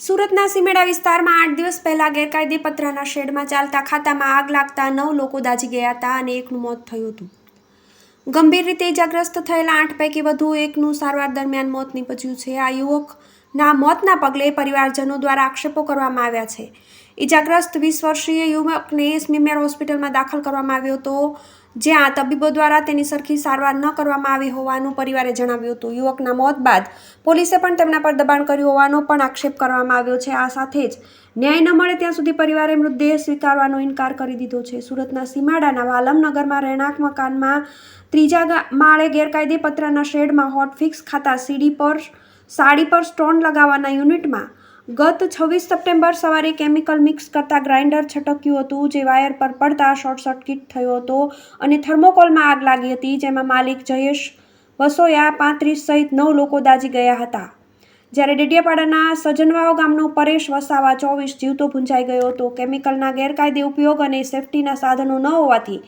સુરતના સિમેડા વિસ્તારમાં આઠ દિવસ પહેલા ગેરકાયદે પતરાના શેડમાં ચાલતા ખાતામાં આગ લાગતા નવ લોકો દાજી ગયા હતા અને એકનું મોત થયું હતું. ગંભીર રીતે ઇજાગ્રસ્ત થયેલા આઠ પૈકી વધુ એકનું સારવાર દરમિયાન મોત નીપજ્યું છે. આ યુવકના મોતના પગલે પરિવારજનો દ્વારા આક્ષેપો કરવામાં આવ્યા છે. ઇજાગ્રસ્ત વીસ વર્ષીય યુવકને સ્મીમેર હોસ્પિટલમાં દાખલ કરવામાં આવ્યો હતો, જ્યાં તબીબો દ્વારા તેની સરખી સારવાર ન કરવામાં આવી હોવાનું પરિવારે જણાવ્યું હતું. યુવકના મોત બાદ પોલીસે પણ તેમના પર દબાણ કર્યું હોવાનો પણ આક્ષેપ કરવામાં આવ્યો છે. આ સાથે જ ન્યાય ન મળે ત્યાં સુધી પરિવારે મૃતદેહ સ્વીકારવાનો ઇનકાર કરી દીધો છે. સુરતના સીમાડાના વાલમનગરમાં રહેણાંક મકાનમાં ત્રીજા માળે ગેરકાયદે પતરાના શેડમાં હોટફિક્સ ખાતા સીડી પર સાડી પર સ્ટોન લગાવવાના યુનિટમાં ગત છવ્વીસ સપ્ટેમ્બર સવારે કેમિકલ મિક્સ કરતા ગ્રાઇન્ડર છટક્યું હતું જે વાયર પર પડતા શોર્ટ સર્કિટ થયો હતો અને થર્મોકોલમાં આગ લાગી હતી જેમાં માલિક જયેશ વસોયા પાંત્રીસ સહિત નવ લોકો દાજી ગયા હતા. જ્યારે ડેડિયાપાડાના સજનવાવ ગામનો પરેશ વસાવા ચોવીસ જીવતો ભૂંજાઈ ગયો હતો. કેમિકલના ગેરકાયદે ઉપયોગ અને સેફટીના સાધનો ન હોવાથી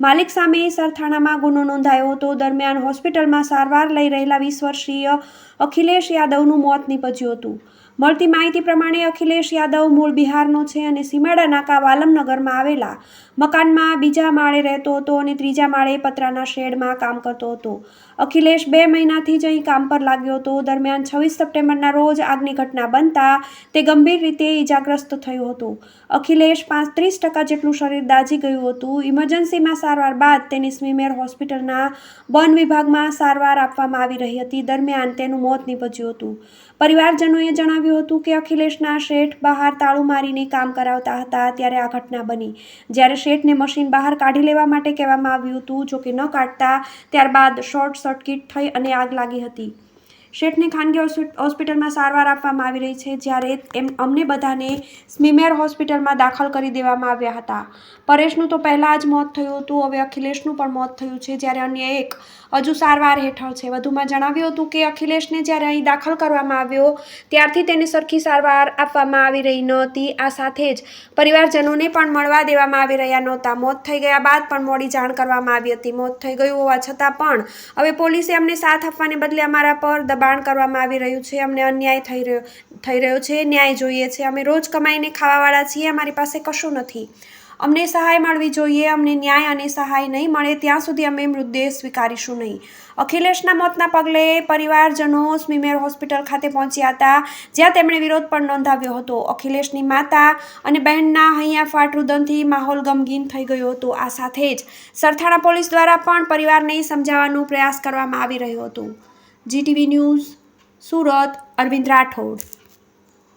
માલિક સામે સરથાણામાં ગુનો નોંધાયો હતો. દરમિયાન હોસ્પિટલમાં સારવાર લઈ રહેલા વીસ વર્ષીય અખિલેશ યાદવનું મોત નીપજ્યું હતું. મળતી માહિતી પ્રમાણે અખિલેશ યાદવ મૂળ બિહારનો છે અને સીમાડા નાકા વાલમનગરમાં આવેલા મકાનમાં બીજા માળે રહેતો હતો અને ત્રીજા માળે પતરાના શેડમાં કામ કરતો હતો. અખિલેશ બે મહિનાથી જ અહીં કામ પર લાગ્યો હતો. દરમિયાન છવ્વીસ સપ્ટેમ્બરના રોજ આગની ઘટના બનતા તે ગંભીર રીતે ઇજાગ્રસ્ત થયો હતો. અખિલેશ પાંત્રીસ ટકા જેટલું શરીર દાઝી ગયું હતું. ઇમરજન્સીમાં સારવાર બાદ તેની સ્મીમેર હોસ્પિટલના વન વિભાગમાં સારવાર આપવામાં આવી રહી હતી. દરમિયાન તેનું મોત નીપજ્યું હતું. પરિવારજનોએ જણાવ્યું હતું કે અખિલેશના શેઠ બહાર તાળું મારીને કામ કરાવતા હતા ત્યારે આ ઘટના બની. જ્યારે શેઠને મશીન બહાર કાઢી લેવા માટે કહેવામાં આવ્યું હતું જોકે ન કાઢતા, ત્યારબાદ શોર્ટ સર્કિટ થઈ અને આગ લાગી હતી. શેઠને ખાનગી હોસ્પિ- હોસ્પિટલમાં સારવાર આપવામાં આવી રહી છે, જ્યારે એમ, અમને બધાને સ્મીમેર હોસ્પિટલમાં દાખલ કરી દેવામાં આવ્યા હતા. પરેશનું તો પહેલાં જ મોત થયું હતું, હવે અખિલેશનું પણ મોત થયું છે, જ્યારે અન્ય એક હજુ સારવાર હેઠળ છે. વધુમાં જણાવ્યું હતું કે, અખિલેશને જ્યારે અહીં દાખલ કરવામાં આવ્યો, ત્યારથી તેને સરખી સારવાર આપવામાં આવી રહી નહોતી. આ સાથે જ પરિવારજનોને પણ મળવા દેવામાં આવી રહ્યા નહોતા. મોત થઈ ગયા બાદ પણ મોડી જાણ કરવામાં આવી હતી. મોત થઈ ગયું હોવા છતાં પણ હવે પોલીસે અમને સાથ આપવાને બદલે અમારા પર દબાણ કરવામાં આવી રહ્યું છે, અમને અન્યાય થઈ રહ્યો થઈ રહ્યો છે, ન્યાય જોઈએ છે. અમે રોજ કમાઈને ખાવાવાળા છીએ, અમારી પાસે કશું નથી. અમને સહાય મળવી જોઈએ, અમને ન્યાય અને સહાય નહીં મળે, ત્યાં સુધી અમે મૃતદેહ સ્વીકારીશું નહીં. અખિલેશના મોતના પગલે પરિવારજનો સ્મીમેર હોસ્પિટલ ખાતે પહોંચ્યા હતા, જ્યાં તેમણે વિરોધ પણ નોંધાવ્યો હતો. અખિલેશની માતા અને બહેનના હૈયા ફાટ રુદનથી માહોલ ગમગીન થઈ ગયો હતો. આ સાથે જ સરથાણા પોલીસ દ્વારા પણ પરિવારને સમજાવવાનો પ્રયાસ કરવામાં આવી રહ્યો હતો. GTV news Surat Arvind Rathod.